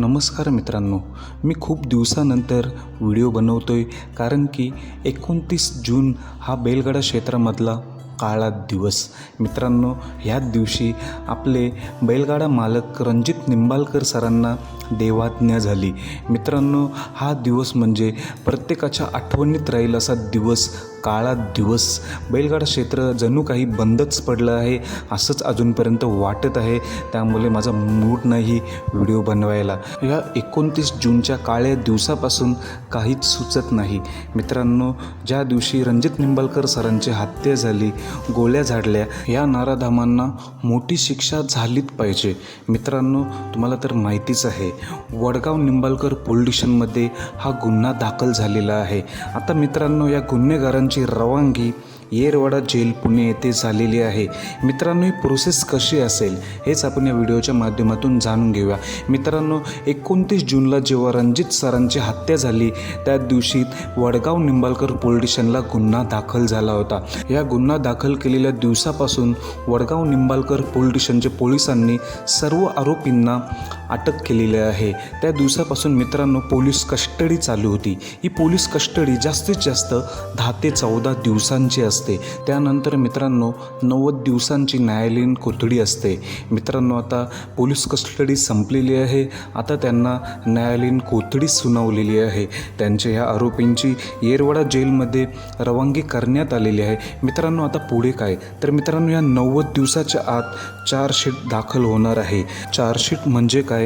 नमस्कार मित्रांनो मी खूप दिवसानंतर व्हिडिओ बनवतो आहे कारण की एकोणतीस जून हा बैलगाडा क्षेत्रामधला काळा दिवस. मित्रांनो ह्याच दिवशी आपले बैलगाडा मालक रणजित निंबाळकर सरांना देवाज्ञा झाली. मित्रांनो हा दिवस म्हणजे प्रत्येकाच्या आठवणीत राहील असा दिवस काळा दिवस. बैलगाडा क्षेत्र जणू काही बंदच पडलं आहे असंच अजूनपर्यंत वाटत आहे. त्यामुळे माझा मूड नाही व्हिडिओ बनवायला. या एकोणतीस जूनच्या काळ्या दिवसापासून काहीच सुचत नाही. मित्रांनो ज्या दिवशी रणजित निंबाळकर सरांची हत्या झाली गोळ्या झाडल्या या नाराधामांना मोठी शिक्षा झालीच पाहिजे. मित्रांनो तुम्हाला तर माहितीच आहे वडगाव निंबाळकर पोलिटिशनमध्ये स्टेशनमध्ये हा गुन्हा दाखल झालेला आहे. आता मित्रांनो या गुन्हेगारांची रवानगी येरवाडा जेल पुणे येथे झालेली आहे. मित्रांनो ही प्रोसेस कशी असेल हेच आपण या व्हिडिओच्या माध्यमातून जाणून घेऊया. मित्रांनो एकोणतीस जूनला जेव्हा रणजित सरांची हत्या झाली त्या दिवशी वडगाव निंबाळकर पोलीस स्टेशनला गुन्हा दाखल झाला होता. या गुन्हा दाखल केलेल्या दिवसापासून वडगाव निंबाळकर पोलीस स्टेशनच्या पोलिसांनी सर्व आरोपींना अटक केलेली आहे. त्या दिवसापासून मित्रांनो पोलीस कस्टडी चालू होती. ही पोलीस कस्टडी जास्तीत जास्त दहा ते चौदा दिवसांची असते. त्यानंतर मित्रांनो नव्वद दिवसांची न्यायालयीन कोठडी असते. मित्रांनो आता पोलीस कस्टडी संपलेली आहे. आता त्यांना न्यायालयीन कोठडी सुनावलेली आहे. त्यांच्या ह्या आरोपींची येरवाडा जेलमध्ये रवानगी करण्यात आलेली आहे. मित्रांनो आता पुढे काय? तर मित्रांनो या नव्वद दिवसाच्या आत चार्जशीट दाखल होणार आहे. चार्जशीट म्हणजे काय?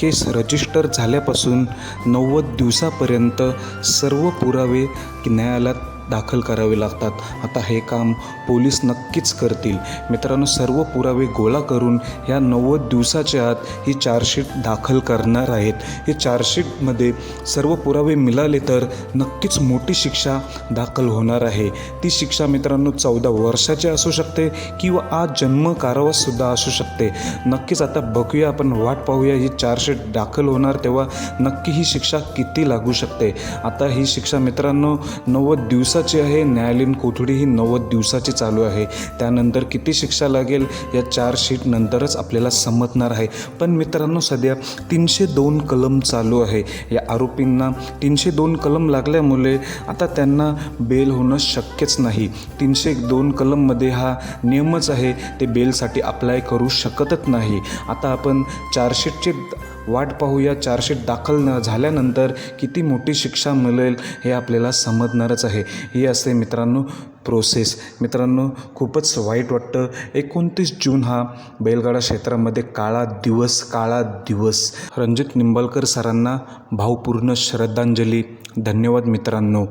केस रजिस्टर झाल्यापासून नव्वद दिवसापर्यंत सर्व पुरावे न्यायालयात दाखल करावे लागतात. आता हे काम पोलीस नक्कीच करतील. मित्रांनो सर्व पुरावे गोळा करून ह्या नव्वद दिवसाच्या आत ही चार्जशीट दाखल करणार आहेत. हे चार्जशीटमध्ये सर्व पुरावे मिळाले तर नक्कीच मोठी शिक्षा दाखल होणार आहे. ती शिक्षा मित्रांनो चौदा वर्षाची असू शकते किंवा आज जन्म कारावाससुद्धा असू शकते. नक्कीच आता बघूया आपण वाट पाहूया ही चार्जशीट दाखल होणार तेव्हा नक्की ही शिक्षा किती लागू शकते. आता ही शिक्षा मित्रांनो नव्वद दिवसा दिवसाची आहे न्यायालयीन कोठडी ही नव्वद दिवसाची चालू आहे. त्यानंतर किती शिक्षा लागेल या चार्जशीट नंतरच आपल्याला समजणार आहे. पण मित्रांनो सध्या तीनशे दोन कलम चालू आहे. या आरोपींना तीनशे दोन कलम लागल्यामुळे आता त्यांना बेल होणं शक्यच नाही. तीनशे दोन कलममध्ये हा नियमच आहे ते बेलसाठी अप्लाय करू शकतच नाही. आता आपण चार्जशीटचे वाट पाहूया. चार्जशीट दाखल न झाल्यानंतर किती मोठी शिक्षा मिळेल हे आपल्याला समजणारच आहे. ही असते मित्रांनो प्रोसेस मित्रांनो खूपच वाईट वाटतं. एकोणतीस जून हा बैलगाडा क्षेत्रामध्ये काळा दिवस काळा दिवस. रणजित निंबाळकर सरांना भावपूर्ण श्रद्धांजली. धन्यवाद मित्रांनो.